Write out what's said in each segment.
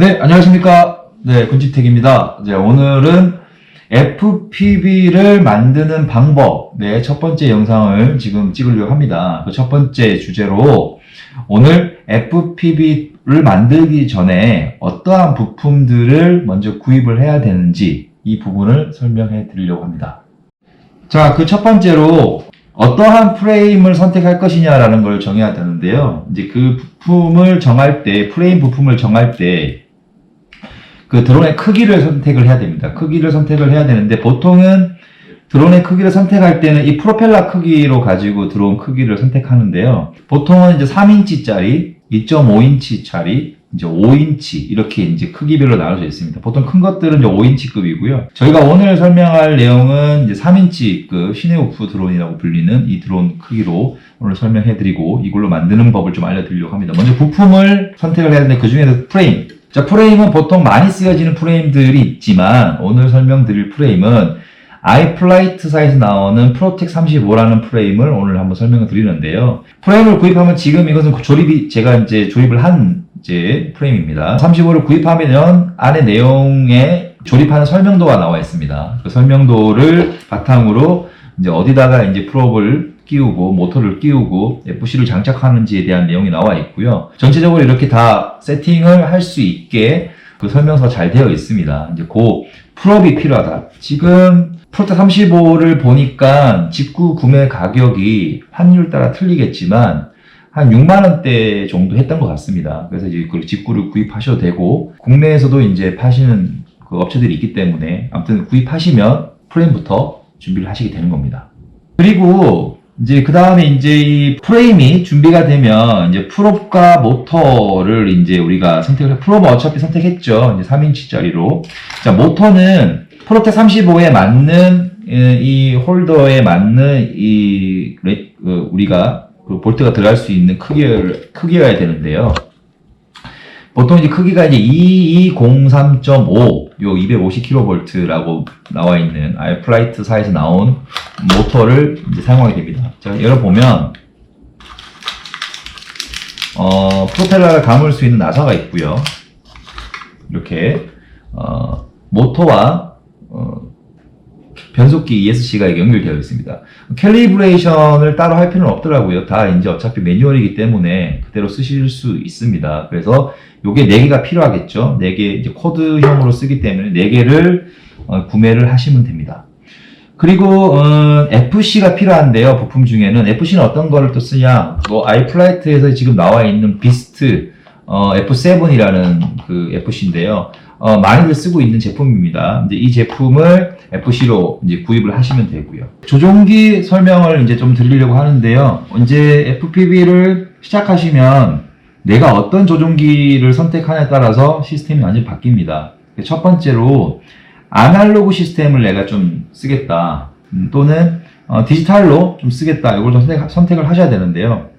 네, 안녕하십니까. 네, 군지택입니다. 이제 오늘은 FPV를 만드는 방법, 네, 첫 번째 영상을 지금 찍으려고 합니다. 그 첫 번째 주제로 오늘 FPV를 만들기 전에 어떠한 부품들을 먼저 구입을 해야 되는지 이 부분을 설명해 드리려고 합니다. 자, 그 첫 번째로 어떠한 프레임을 선택할 것이냐라는 걸 정해야 되는데요. 이제 그 부품을 정할 때, 프레임 부품을 정할 때, 그 드론의 크기를 선택을 해야 됩니다. 크기를 선택을 해야 되는데, 보통은 드론의 크기를 선택할 때는 이 프로펠러 크기로 가지고 드론 크기를 선택하는데요. 보통은 이제 3인치짜리, 2.5인치짜리, 이제 5인치 이렇게 이제 크기별로 나눠져 있습니다. 보통 큰 것들은 이제 5인치급이고요. 저희가 오늘 설명할 내용은 이제 3인치급 시네오프 드론이라고 불리는 이 드론 크기로 오늘 설명해드리고 이걸로 만드는 법을 좀 알려드리려고 합니다. 먼저 부품을 선택을 해야 되는데 그 중에서 프레임. 자, 프레임은 보통 많이 쓰여지는 프레임들이 있지만 오늘 설명드릴 프레임은 아이플라이트사에서 나오는 프로텍 35라는 프레임을 오늘 한번 설명을 드리는데요. 프레임을 구입하면 지금 이것은 조립이 제가 이제 조립을 한 이제 프레임입니다. 35를 구입하면 안에 내용에 조립하는 설명도가 나와 있습니다. 그 설명도를 바탕으로 이제 어디다가 이제 프롭을 끼우고 모터를 끼우고 FC를 장착하는지에 대한 내용이 나와 있고요. 전체적으로 이렇게 다 세팅을 할 수 있게 그 설명서가 잘 되어 있습니다. 이제 그 풀업이 필요하다. 지금 프로테 35를 보니까 직구 구매 가격이 환율 따라 틀리겠지만 한 6만 원대 정도 했던 것 같습니다. 그래서 이제 그 직구를 구입하셔도 되고 국내에서도 이제 파시는 그 업체들이 있기 때문에 아무튼 구입하시면 프레임부터 준비를 하시게 되는 겁니다. 그리고 이제 그 다음에 이제 이 프레임이 준비가 되면 이제 프롭과 모터를 이제 우리가 선택을 해. 프롭은 어차피 선택했죠. 이제 3인치짜리로. 자, 모터는 프로텍 35에 맞는 에, 이 홀더에 맞는 이 레- 그 우리가 그 볼트가 들어갈 수 있는 크기를 크기여야 되는데요. 보통 이제 크기가 이제 2203.5, 요 250kV라고 나와 있는 아이플라이트사에서 나온 모터를 이제 사용하게 됩니다. 자, 열어보면, 어, 프로펠러를 감을 수 있는 나사가 있고요. 이렇게, 어, 모터와, 어, 변속기 ESC가 연결되어 있습니다. 캘리브레이션을 따로 할 필요는 없더라고요. 다 이제 어차피 매뉴얼이기 때문에 그대로 쓰실 수 있습니다. 그래서 요게 4개가 필요하겠죠. 4개 이제 코드형으로 쓰기 때문에 4개를 어, 구매를 하시면 됩니다. 그리고 어, FC가 필요한데요. 부품 중에는 FC는 어떤 거를 또 쓰냐? 뭐 아이플라이트에서 지금 나와 있는 비스트 어, F7이라는 그 FC인데요. 어, 많이들 쓰고 있는 제품입니다. 이제 이 제품을 FC로 이제 구입을 하시면 되고요. 조종기 설명을 이제 좀 드리려고 하는데요. 이제 FPV를 시작하시면 내가 어떤 조종기를 선택하냐에 따라서 시스템이 완전히 바뀝니다. 첫 번째로 아날로그 시스템을 내가 좀 쓰겠다. 음, 또는 어, 디지털로 좀 쓰겠다. 이걸 좀 선택, 선택을 하셔야 되는데요.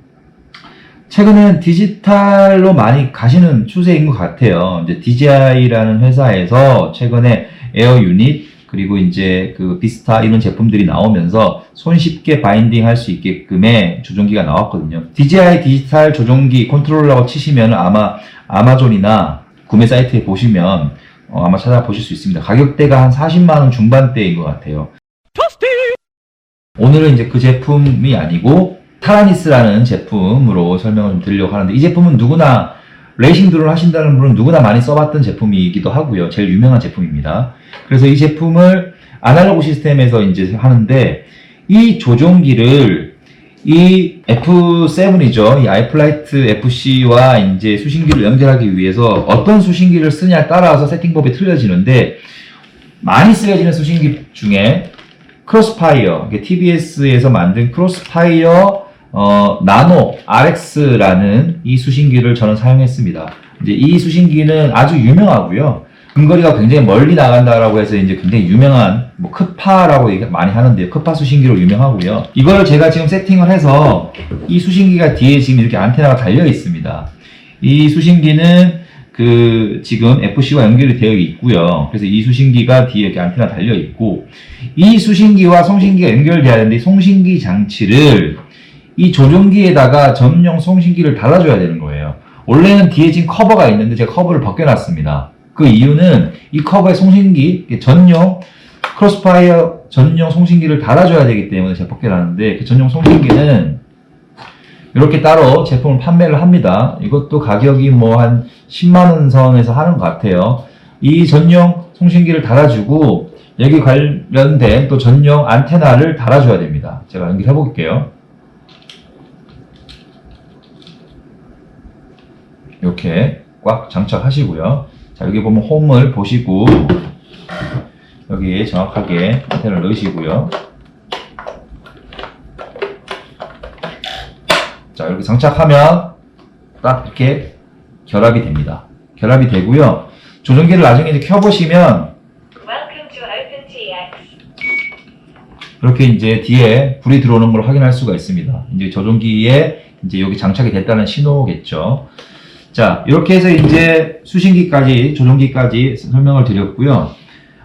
최근엔 디지털로 많이 가시는 추세인 것 같아요. 이제 DJI라는 회사에서 최근에 에어 유닛 그리고 이제 그 비스타 이런 제품들이 나오면서 손쉽게 바인딩 할 수 있게끔의 조종기가 나왔거든요. DJI 디지털 조종기 컨트롤러라고 치시면 아마 아마존이나 구매 사이트에 보시면 어, 아마 찾아보실 수 있습니다. 가격대가 한 40만원 중반대인 것 같아요. 오늘은 이제 그 제품이 아니고 타라니스라는 제품으로 설명을 좀 드리려고 하는데 이 제품은 누구나 레이싱 드론 하신다는 분은 누구나 많이 써봤던 제품이기도 하고요. 제일 유명한 제품입니다. 그래서 이 제품을 아날로그 시스템에서 이제 하는데 이 조종기를 이 F7이죠. 이 아이플라이트 FC와 이제 수신기를 연결하기 위해서 어떤 수신기를 쓰냐에 따라서 세팅법이 틀려지는데 많이 쓰여지는 수신기 중에 크로스파이어, TBS에서 만든 크로스파이어 어, 나노 RX라는 이 수신기를 저는 사용했습니다. 이제 이 수신기는 아주 유명하고요. 근거리가 굉장히 멀리 나간다라고 해서 이제 굉장히 유명한 뭐 크파라고 얘기 많이 하는데요. 크파 수신기로 유명하고요. 이걸 제가 지금 세팅을 해서 이 수신기가 뒤에 지금 이렇게 안테나가 달려 있습니다. 이 수신기는 그 지금 FC와 연결이 되어 있고요. 그래서 이 수신기가 뒤에 이렇게 안테나 달려 있고 이 수신기와 송신기가 연결돼야 되는데 이 송신기 장치를 이 조종기에다가 전용 송신기를 달아줘야 되는 거예요. 원래는 뒤에 지금 커버가 있는데 제가 커버를 벗겨놨습니다. 그 이유는 이 커버에 송신기 전용 크로스파이어 전용 송신기를 달아줘야 되기 때문에 제가 벗겨놨는데 그 전용 송신기는 이렇게 따로 제품을 판매를 합니다. 이것도 가격이 뭐 한 10만원 선에서 하는 것 같아요. 이 전용 송신기를 달아주고 여기 관련된 또 전용 안테나를 달아줘야 됩니다. 제가 연결해 볼게요. 이렇게 꽉 장착하시고요. 자, 여기 보면 홈을 보시고 여기에 정확하게 안테나를 넣으시고요. 자, 이렇게 장착하면 딱 이렇게 결합이 됩니다. 결합이 되고요. 조종기를 나중에 이제 켜보시면. 이렇게 이제 뒤에 불이 들어오는 걸 확인할 수가 있습니다. 이제 조종기에 이제 여기 장착이 됐다는 신호겠죠. 자, 이렇게 해서 이제 수신기까지, 조종기까지 설명을 드렸고요.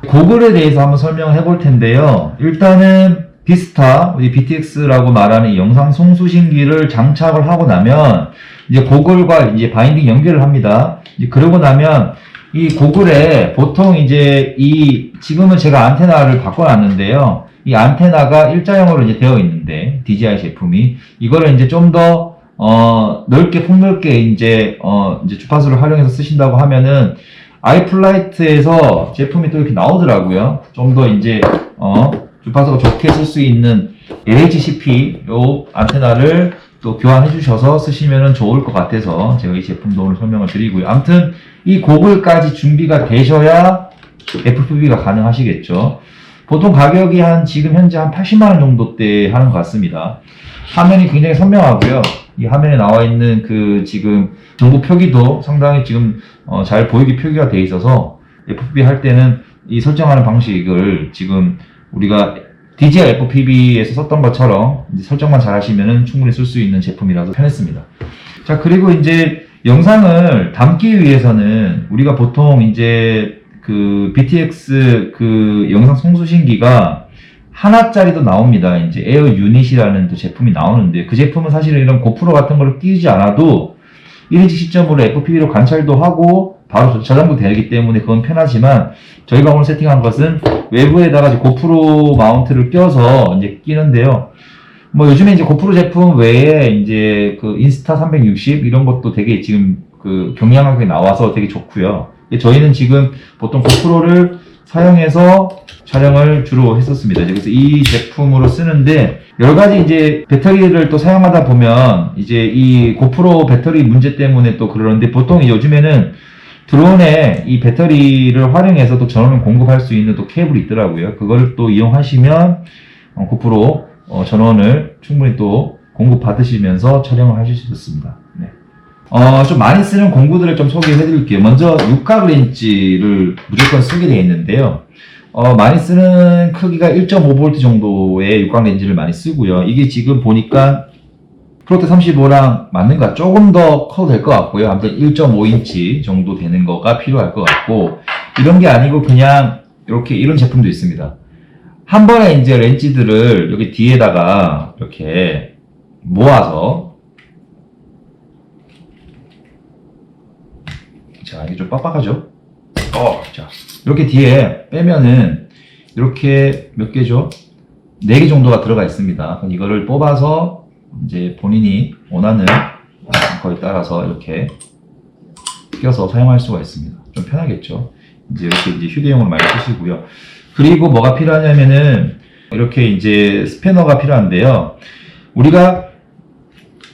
고글에 대해서 한번 설명을 해볼 텐데요. 일단은 비스타, 우리 BTX라고 말하는 이 영상 송수신기를 장착을 하고 나면 이제 고글과 이제 바인딩 연결을 합니다. 그러고 나면 이 고글에 보통 이제 이 지금은 제가 안테나를 바꿔놨는데요. 이 안테나가 일자형으로 이제 되어 있는데 DJI 제품이 이거를 이제 좀더 어, 넓게 폭넓게 이제 어, 이제 주파수를 활용해서 쓰신다고 하면은 아이플라이트에서 제품이 또 이렇게 나오더라고요. 좀 더 이제 어, 주파수가 좋게 쓸 수 있는 LHCP 요 안테나를 또 교환해 주셔서 쓰시면 좋을 것 같아서 제가 이 제품도 오늘 설명을 드리고요. 아무튼 이 고글까지 준비가 되셔야 FPV가 가능하시겠죠. 보통 가격이 한 지금 현재 한 80만 원 정도대 하는 것 같습니다. 화면이 굉장히 선명하고요. 이 화면에 나와 있는 그 지금 정보 표기도 상당히 지금 어, 잘 보이게 표기가 돼 있어서 FPV 할 때는 이 설정하는 방식을 지금 우리가 DJI FPV에서 썼던 것처럼 설정만 잘 하시면 충분히 쓸 수 있는 제품이라서 편했습니다. 자, 그리고 이제 영상을 담기 위해서는 우리가 보통 이제 그 BTX 그 영상 송수신기가 하나짜리도 나옵니다. 이제 에어 유닛이라는 또 제품이 나오는데 그 제품은 사실은 이런 고프로 같은 거를 끼지 않아도 1인치 시점으로 FPV로 관찰도 하고 바로 저장도 되기 때문에 그건 편하지만 저희가 오늘 세팅한 것은 외부에다가 이제 고프로 마운트를 껴서 이제 끼는데요. 뭐 요즘에 이제 고프로 제품 외에 이제 그 인스타 360 이런 것도 되게 지금 그 경량하게 나와서 되게 좋고요. 저희는 지금 보통 고프로를 사용해서 촬영을 주로 했었습니다. 그래서 이 제품으로 쓰는데 여러 가지 이제 배터리를 또 사용하다 보면 이제 이 고프로 배터리 문제 때문에 또 그러는데 보통 요즘에는 드론에 이 배터리를 활용해서 또 전원을 공급할 수 있는 또 케이블이 있더라고요. 그거를 또 이용하시면 어, 고프로 어, 전원을 충분히 또 공급 받으시면서 촬영을 하실 수 있습니다. 네. 어, 좀 많이 쓰는 공구들을 좀 소개해 드릴게요. 먼저 육각 렌치를 무조건 쓰게 되어 있는데요. 어, 많이 쓰는 크기가 1.5V 정도의 육각 렌즈를 많이 쓰고요. 이게 지금 보니까 프로테 35랑 맞는 것 같- 조금 더 커도 될 것 같고요. 아무튼 1.5인치 정도 되는 거가 필요할 것 같고 이런 게 아니고 그냥 이렇게 이런 제품도 있습니다. 한 번에 이제 렌즈들을 여기 뒤에다가 이렇게 모아서 자, 이게 좀 빡빡하죠? 어, 자, 이렇게 뒤에 빼면은 이렇게 몇 개죠? 네개 정도가 들어가 있습니다. 그럼 이거를 뽑아서 이제 본인이 원하는 거에 따라서 이렇게 껴서 사용할 수가 있습니다. 좀 편하겠죠? 이제 이렇게 이제 휴대용으로 많이 쓰시고요. 그리고 뭐가 필요하냐면은 이렇게 이제 스패너가 필요한데요. 우리가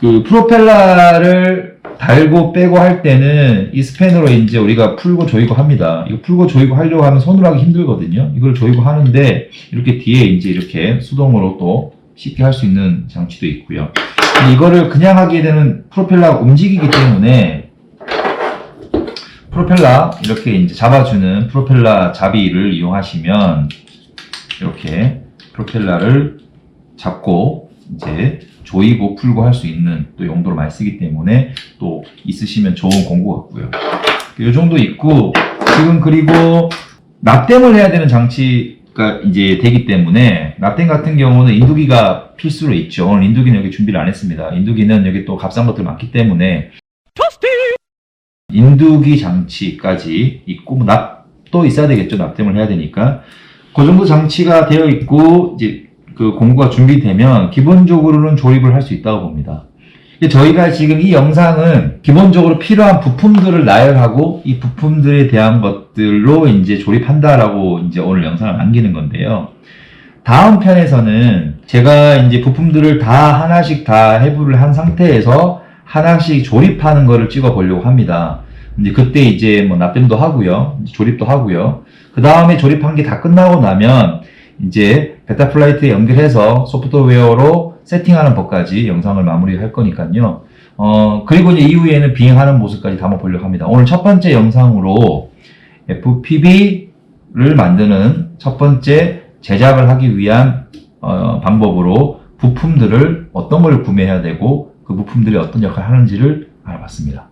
그 프로펠러를 달고 빼고 할 때는 이 스패너로 이제 우리가 풀고 조이고 합니다. 이거 풀고 조이고 하려고 하면 손으로 하기 힘들거든요. 이걸 조이고 하는데 이렇게 뒤에 이제 이렇게 수동으로 또 쉽게 할 수 있는 장치도 있고요. 이거를 그냥 하게 되면 프로펠러가 움직이기 때문에 프로펠러 이렇게 이제 잡아주는 프로펠러 자비를 이용하시면 이렇게 프로펠러를 잡고 이제 조이고 풀고 할 수 있는 또 용도로 많이 쓰기 때문에 또 있으시면 좋은 공구 같고요. 이 정도 있고 지금 그리고 납땜을 해야 되는 장치가 이제 되기 때문에 납땜 같은 경우는 인두기가 필수로 있죠. 오늘 인두기는 여기 준비를 안 했습니다. 인두기는 여기 또 값싼 것들 많기 때문에 인두기 장치까지 있고 뭐 납도 있어야 되겠죠. 납땜을 해야 되니까 그 정도 장치가 되어 있고 이제 그 공구가 준비되면 기본적으로는 조립을 할 수 있다고 봅니다. 저희가 지금 이 영상은 기본적으로 필요한 부품들을 나열하고 이 부품들에 대한 것들로 이제 조립한다라고 이제 오늘 영상을 남기는 건데요. 다음 편에서는 제가 이제 부품들을 다 하나씩 다 해부를 한 상태에서 하나씩 조립하는 거를 찍어 보려고 합니다. 이제 그때 이제 뭐 납땜도 하고요. 조립도 하고요. 그 다음에 조립한 게 다 끝나고 나면 이제 베타 플라이트에 연결해서 소프트웨어로 세팅하는 법까지 영상을 마무리할 거니까요. 어, 그리고 이제 이후에는 비행하는 모습까지 담아 보려고 합니다. 오늘 첫 번째 영상으로 FPV를 만드는 첫 번째 제작을 하기 위한 어, 방법으로 부품들을 어떤 걸 구매해야 되고 그 부품들이 어떤 역할을 하는지를 알아봤습니다.